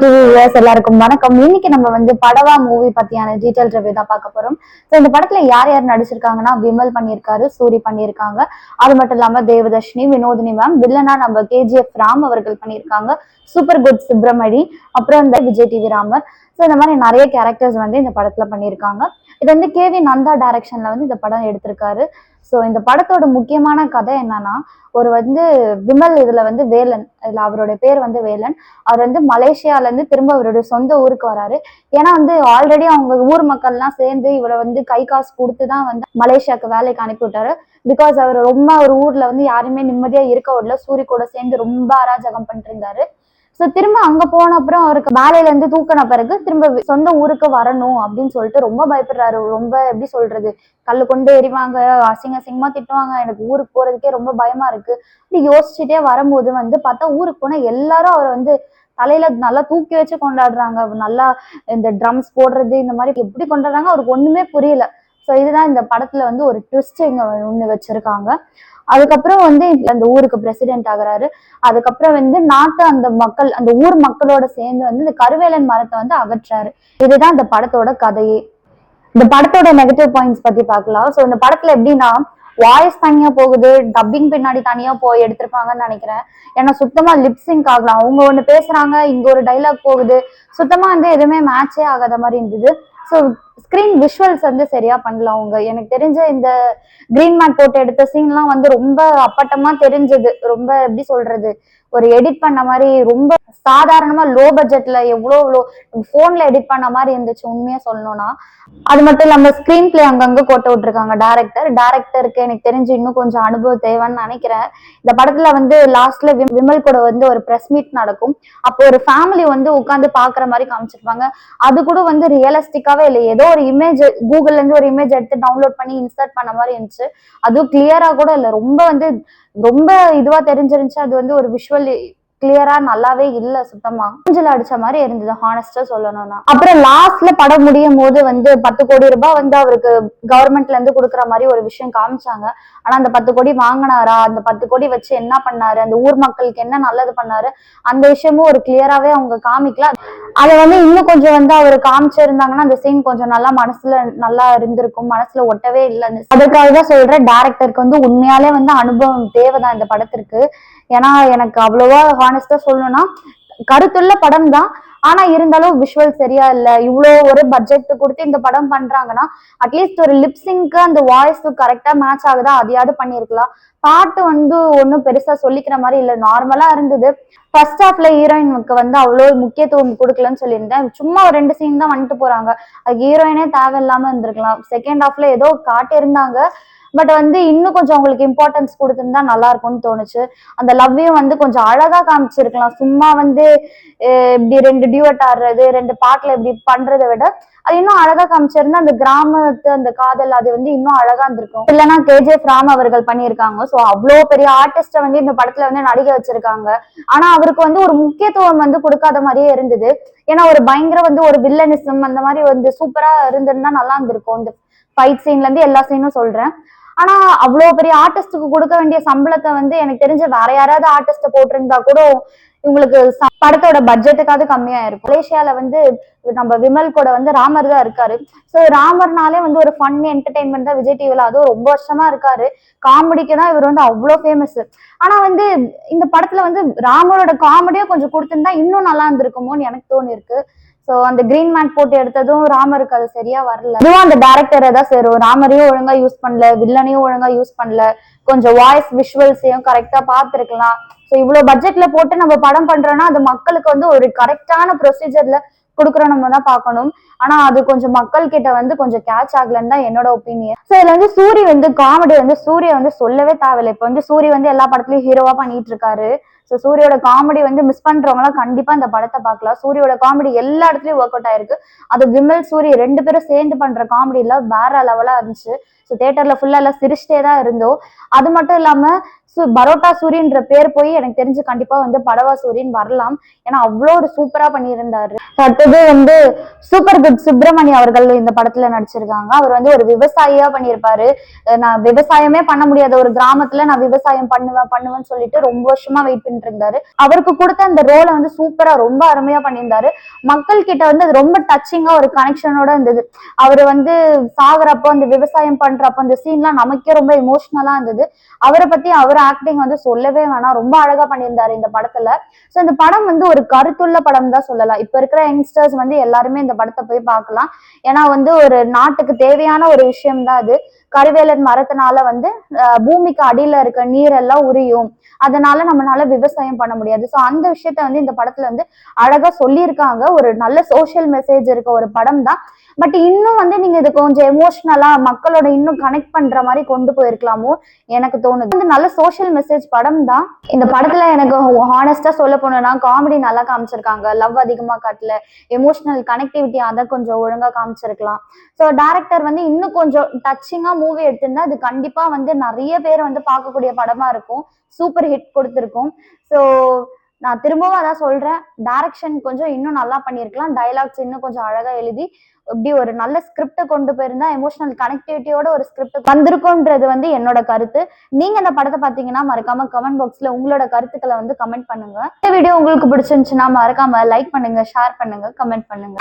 TV viewers எல்லாருக்கும் வணக்கம். இன்னைக்கு நம்ம வந்து படவா மூவி பத்தியான டீட்டெயில் ரிவ்யூ தான் பார்க்க போறோம். ஸோ இந்த படத்துல யார் யார் நடிச்சிருக்காங்கன்னா விமல் பண்ணியிருக்காரு சூரி பண்ணியிருக்காங்க. அது மட்டும் இல்லாம தேவதர்ஷினி வினோதினி மேம் வில்லனா நம்ம கேஜிஎஃப் ராம் அவர்கள் பண்ணியிருக்காங்க. சூப்பர் குட் சுப்பிரமணி அப்புறம் இந்த விஜய் டிவி ராமர். ஸோ இந்த மாதிரி நிறைய கேரக்டர்ஸ் வந்து இந்த படத்துல பண்ணியிருக்காங்க. இது வந்து கேவி நந்தா டைரக்ஷன்ல வந்து இந்த படம் எடுத்திருக்காரு. ஸோ இந்த படத்தோட முக்கியமான கதை என்னன்னா ஒரு வந்து விமல் இதுல வந்து வேலன் இதுல அவருடைய பேர் வந்து வேலன். அவர் வந்து மலேசியால இருந்து திரும்ப அவருடைய சொந்த ஊருக்கு வராரு. ஏன்னா வந்து ஆல்ரெடி அவங்க ஊர் மக்கள்லாம் சேர்ந்து இவரை வந்து கை காசு கொடுத்து தான் வந்து மலேசியாவுக்கு வேலைக்கு அனுப்பி விட்டாரு. பிகாஸ் அவர் ரொம்ப ஒரு ஊர்ல வந்து யாருமே நிம்மதியா இருக்க விடல. சூரிய கூட சேர்ந்து ரொம்ப அராஜகம் பண்ணிட்டு இருந்தாரு. ஸோ திரும்ப அங்க போன அப்புறம் அவருக்கு வேலையில இருந்து தூக்கின பிறகு திரும்ப சொந்த ஊருக்கு வரணும் அப்படின்னு சொல்லிட்டு ரொம்ப பயப்படுறாரு. ரொம்ப எப்படி சொல்றது? கல்லு கொண்டு எறிவாங்க அசிங்க அசிங்கமா திட்டுவாங்க. எனக்கு ஊருக்கு போறதுக்கே ரொம்ப பயமா இருக்கு. அப்படி யோசிச்சுட்டே வரும்போது வந்து பார்த்தா ஊருக்கு போனா எல்லாரும் அவரை வந்து தலையில நல்லா தூக்கி வச்சு கொண்டாடுறாங்க. நல்லா இந்த ட்ரம்ஸ் போடுறது இந்த மாதிரி எப்படி கொண்டாடுறாங்க? அவருக்கு ஒண்ணுமே புரியல. ஸோ இதுதான் இந்த படத்துல வந்து ஒரு ட்விஸ்ட் இங்க ஒண்ணு வச்சிருக்காங்க. அதுக்கப்புறம் வந்து அந்த ஊருக்கு பிரசிடென்ட் ஆகுறாரு. அதுக்கப்புறம் வந்து நாட்டு அந்த மக்கள் அந்த ஊர் மக்களோட சேர்ந்து வந்து இந்த கருவேலன் மரத்தை வந்து அகற்றாரு. இதுதான் இந்த படத்தோட கதையே. இந்த படத்தோட நெகட்டிவ் பாயிண்ட்ஸ் பத்தி பார்க்கலாம். ஸோ இந்த படத்துல எப்படின்னா வாய்ஸ் தனியா போகுது டப்பிங் பின்னாடி தனியா போய் எடுத்திருப்பாங்கன்னு நினைக்கிறேன். ஏன்னா சுத்தமா லிப்ஸிங் ஆகலாம் அவங்க ஒண்ணு பேசுறாங்க இங்க ஒரு டைலாக் போகுது. சுத்தமா வந்து எதுவுமே மேட்சே ஆகாத மாதிரி இருந்தது. ஸோ ஸ்க்ரீன் விஷுவல்ஸ் வந்து சரியா பண்ணல அவங்க. எனக்கு தெரிஞ்ச இந்த கிரீன் மேட் போட்டு எடுத்த சீன்லாம் வந்து ரொம்ப அப்பட்டமா தெரிஞ்சது. ரொம்ப எப்படி சொல்றது? ஒரு எடிட் பண்ண மாதிரி ரொம்ப சாதாரணமா லோ பட்ஜெட்ல எவ்வளோ எவ்வளோ போன்ல எடிட் பண்ண மாதிரி இருந்துச்சு உண்மையா சொல்லணும்னா. அது மட்டும் இல்லாம ஸ்கிரீன் பிளே அங்கங்க கொட்ட விட்டுருக்காங்க டேரக்டர் டேரக்டருக்கு எனக்கு தெரிஞ்சு இன்னும் கொஞ்சம் அனுபவம் தேவைன்னு நினைக்கிறேன். இந்த படத்துல வந்து லாஸ்ட்ல விமல் கூட வந்து ஒரு பிரஸ் மீட் நடக்கும். அப்போ ஒரு ஃபேமிலி வந்து உட்காந்து பாக்குற மாதிரி காமிச்சிருப்பாங்க. அது கூட வந்து ரியலிஸ்டிக்காவே இல்லை. ஏதோ ஒரு இமேஜ் கூகுள்ல இருந்து ஒரு இமேஜ் எடுத்து டவுன்லோட் பண்ணி இன்சர்ட் பண்ண மாதிரி இருந்துச்சு. அதுவும் கிளியரா கூட இல்லை. ரொம்ப வந்து ரொம்ப இதுவா தெரிஞ்சிருந்துச்சு. அது வந்து ஒரு விஷுவல் கிளியரா நல்லாவே இல்ல சுத்தமா. மூஞ்சில அடிச்ச மாதிரி இருந்தது ஹானஸ்டா சொல்லணும்னா. அப்புறம் லாஸ்ட்ல படம் முடியும் போது வந்து பத்து கோடி ரூபாய் வந்து அவருக்கு கவர்மெண்ட்ல இருந்து கொடுக்குற மாதிரி ஒரு விஷயம் காமிச்சாங்க. ஆனா அந்த பத்து கோடி வாங்கினாரா? அந்த பத்து கோடி வச்சு என்ன பண்ணாரு? அந்த ஊர் மக்களுக்கு என்ன நல்லது பண்ணாரு? அந்த விஷயமும் ஒரு கிளியராவே அவங்க காமிக்கல. அதை வந்து இன்னும் கொஞ்சம் வந்து அவர் காமிச்சிருந்தாங்கன்னா அந்த சீன் கொஞ்சம் நல்லா மனசுல நல்லா இருந்திருக்கும். மனசுல ஒட்டவே இல்லைன்னு அதுக்காக தான் சொல்றேன் டேரக்டருக்கு வந்து உண்மையாலே வந்து அனுபவம் தேவைதான் இந்த படத்திற்கு. ஏன்னா எனக்கு அவ்வளோவா ஹானஸ்டா சொல்லணும்னா கருத்துள்ள படம் தான். ஆனா இருந்தாலும் விஷுவல் சரியா இல்ல. இவ்வளோ ஒரு பட்ஜெட் கொடுத்து இந்த படம் பண்றாங்கன்னா அட்லீஸ்ட் ஒரு லிப்ஸிங்க்கு அந்த வாய்ஸ் கரெக்டா மேட்ச் ஆகுதா? அதையாவது பண்ணியிருக்கலாம். பாட்டு வந்து ஒன்றும் பெருசா சொல்லிக்கிற மாதிரி இல்ல. நார்மலா இருந்தது. ஃபர்ஸ்ட் ஹாஃப்ல ஹீரோயினுக்கு வந்து அவ்வளோ முக்கியத்துவம் கொடுக்கலன்னு சொல்லியிருந்தேன். சும்மா ஒரு ரெண்டு சீன் தான் வந்துட்டு போறாங்க. அது ஹீரோயினே தேவையில்லாம இருந்திருக்கலாம். செகண்ட் ஹாஃப்ல ஏதோ காட்டியிருந்தாங்க. பட் வந்து இன்னும் கொஞ்சம் அவங்களுக்கு இம்பார்ட்டன்ஸ் கொடுத்துருந்தா நல்லா இருக்கும்னு தோணுச்சு. அந்த லவ்வையும் வந்து கொஞ்சம் அழகா காமிச்சிருக்கலாம். சும்மா வந்து அஹ் இப்படி ரெண்டு டியூட் ஆடுறது ரெண்டு பாட்டுல இப்படி பண்றதை விட அது இன்னும் அழகா காமிச்சிருந்தா அந்த கிராமத்து அந்த காதல் அது வந்து இன்னும் அழகா இருந்திருக்கும். இல்லைன்னா கேஜேஃப் ராம் அவர்கள் பண்ணியிருக்காங்க. ஸோ அவ்வளோ பெரிய ஆர்டிஸ்ட வந்து இந்த படத்துல வந்து நடிக வச்சிருக்காங்க. ஆனா அவருக்கு வந்து ஒரு முக்கியத்துவம் வந்து கொடுக்காத மாதிரியே இருந்தது. ஏன்னா ஒரு பயங்கர வந்து ஒரு வில்லனிசம் அந்த மாதிரி வந்து சூப்பரா இருந்திருந்தா நல்லா இருந்திருக்கும். இந்த ஃபைட் சீன்ல இருந்து எல்லா சீனும் சொல்றேன். ஆனா அவ்வளோ பெரிய ஆர்டிஸ்டுக்கு கொடுக்க வேண்டிய சம்பளத்தை வந்து எனக்கு தெரிஞ்ச வேற யாராவது ஆர்டிஸ்ட போட்டிருந்தா கூட இவங்களுக்கு ச- படத்தோட பட்ஜெட்டுக்காவது கம்மியா இருக்கும் மலேசியால வந்து நம்ம விமல் கூட வந்து ராமர் தான் இருக்காரு. ஸோ ராமர்னாலே வந்து ஒரு ஃபன் என்டர்டைன்மெண்ட் தான் விஜய் டிவில அதுவும் ரொம்ப வருஷமா இருக்காரு. காமெடிக்கு தான் இவர் வந்து அவ்வளோ ஃபேமஸ் ஆனா வந்து இந்த படத்துல வந்து ராமரோட காமெடியும் கொஞ்சம் கொடுத்துருந்தா இன்னும் நல்லா இருந்திருக்குமோன்னு எனக்கு தோணி இருக்கு ஸோ அந்த கிரீன் மேட் போட்டு எடுத்ததும் ராமருக்கு அது சரியா வரல. இதுவும் அந்த டேரக்டரை தான் சேரும். ராமரையும் ஒழுங்கா யூஸ் பண்ணல வில்லனையும் ஒழுங்கா யூஸ் பண்ணல. கொஞ்சம் வாய்ஸ் விஷுவல்ஸையும் கரெக்டா பார்த்துருக்கலாம். ஸோ இவ்வளோ பட்ஜெட்ல போட்டு நம்ம படம் பண்றோம்னா அது மக்களுக்கு வந்து ஒரு கரெக்டான ப்ரொசீஜர்ல கொடுக்குறோம் நம்ம தான் பார்க்கணும். ஆனா அது கொஞ்சம் மக்கள் கிட்ட வந்து கொஞ்சம் கேட்ச் ஆகலன்னு தான் என்னோட ஒப்பீனியன் ஸோ இதுல வந்து சூரி வந்து காமெடி வந்து சூரிய வந்து சொல்லவே தேவையில்லை. இப்போ வந்து சூரி வந்து எல்லா படத்துலயும் ஹீரோவா பண்ணிட்டு இருக்காரு. ஸோ சூரியோட காமெடி வந்து மிஸ் பண்றவங்களாம் கண்டிப்பா இந்த படத்தை பார்க்கலாம். சூரியோட காமெடி எல்லா இடத்துலயும் ஒர்க் அவுட் ஆயிருக்கு. அது விமல் சூரிய ரெண்டு பேரும் சேர்ந்து பண்ற காமெடி எல்லாம் வேற லெவலா இருந்துச்சு. ஸோ தேட்டர்ல ஃபுல்லா எல்லாம் சிரிச்சிட்டே தான் இருந்தோம். அது மட்டும் இல்லாம சு பரோட்டா சூரியன்ற பேர் போய் எனக்கு தெரிஞ்சு கண்டிப்பா வந்து படவா சூரியன் வரலாம். ஏன்னா அவ்வளோ ஒரு சூப்பரா பண்ணியிருந்தாரு. அடுத்தது வந்து சூப்பர் குட் சுப்பிரமணி அவர்கள் இந்த படத்துல நடிச்சிருக்காங்க. அவர் வந்து ஒரு விவசாயியா பண்ணியிருப்பாரு. நான் விவசாயமே பண்ண முடியாத ஒரு கிராமத்துல நான் விவசாயம் பண்ணுவேன் பண்ணுவேன்னு சொல்லிட்டு ரொம்ப வருஷமா வெயிட் பண்ணிட்டு இருந்தாரு அவருக்கு கொடுத்த அந்த ரோலை வந்து சூப்பரா ரொம்ப அருமையா பண்ணியிருந்தாரு. மக்கள் கிட்ட வந்து அது ரொம்ப டச்சிங்கா ஒரு கனெக்ஷனோட இருந்தது. அவர் வந்து சாகுறப்போ அந்த விவசாயம் பண்றப்போ அந்த சீன்லாம் நமக்கே ரொம்ப இமோஷனலா இருந்தது. அவரை பத்தி அவர் ஆக்டிங் வந்து சொல்லவே வேணாம். ரொம்ப அழகா பண்ணியிருந்தாரு இந்த படத்துல. சோ இந்த படம் வந்து ஒரு கருத்துள்ள படம் தான் சொல்லலாம். இப்ப இருக்கிற யங்ஸ்டர்ஸ் வந்து எல்லாருமே இந்த படத்தை போய் பார்க்கலாம். ஏன்னா வந்து ஒரு நாட்டுக்கு தேவையான ஒரு விஷயம் தான் அது. கருவேலன் மரத்தினால வந்து பூமிக்கு அடியில இருக்க நீரெல்லாம் உரியும். அதனால நம்மளால விவசாயம் பண்ண முடியாது. ஸோ அந்த விஷயத்த வந்து இந்த படத்துல வந்து அழகா சொல்லியிருக்காங்க. ஒரு நல்ல சோஷியல் மெசேஜ் இருக்க ஒரு படம் தான். பட் இன்னும் வந்து நீங்க இது கொஞ்சம் எமோஷனலா மக்களோட இன்னும் கனெக்ட் பண்ற மாதிரி கொண்டு போயிருக்கலாமோ எனக்கு தோணுது. வந்து நல்ல சோஷியல் மெசேஜ் படம் தான். இந்த படத்துல எனக்கு ஹானஸ்டா சொல்ல போனோம்னா காமெடி நல்லா காமிச்சிருக்காங்க. லவ் அதிகமா காட்டல. எமோஷனல் கனெக்டிவிட்டி அதை கொஞ்சம் ஒழுங்கா காமிச்சிருக்கலாம். ஸோ டேரக்டர் வந்து இன்னும் கொஞ்சம் டச்சிங்கா மூவி எடுத்திருந்தா அது கண்டிப்பா வந்து நிறைய பேர் வந்து பார்க்கக்கூடிய படமா இருக்கும். சூப்பர் ஹிட் கொடுத்துருக்கும். ஸோ நான் திரும்பவும் அதான் சொல்றேன். டைரக்ஷன் கொஞ்சம் இன்னும் நல்லா பண்ணியிருக்கலாம். டைலாக்ஸ் இன்னும் கொஞ்சம் அழகா எழுதி இப்படி ஒரு நல்ல ஸ்கிரிப்டை கொண்டு போயிருந்தா எமோஷனல் கனெக்டிவிட்டியோட ஒரு ஸ்கிரிப்ட் வந்திருக்கும்ன்றது வந்து என்னோட கருத்து. நீங்க இந்த படத்தை பாத்தீங்கன்னா மறக்காம கமெண்ட் பாக்ஸ்ல உங்களோட கருத்துக்களை வந்து கமெண்ட் பண்ணுங்க. இந்த வீடியோ உங்களுக்கு பிடிச்சிருந்துச்சுன்னா மறக்காம லைக் பண்ணுங்க ஷேர் பண்ணுங்க கமெண்ட் பண்ணுங்க.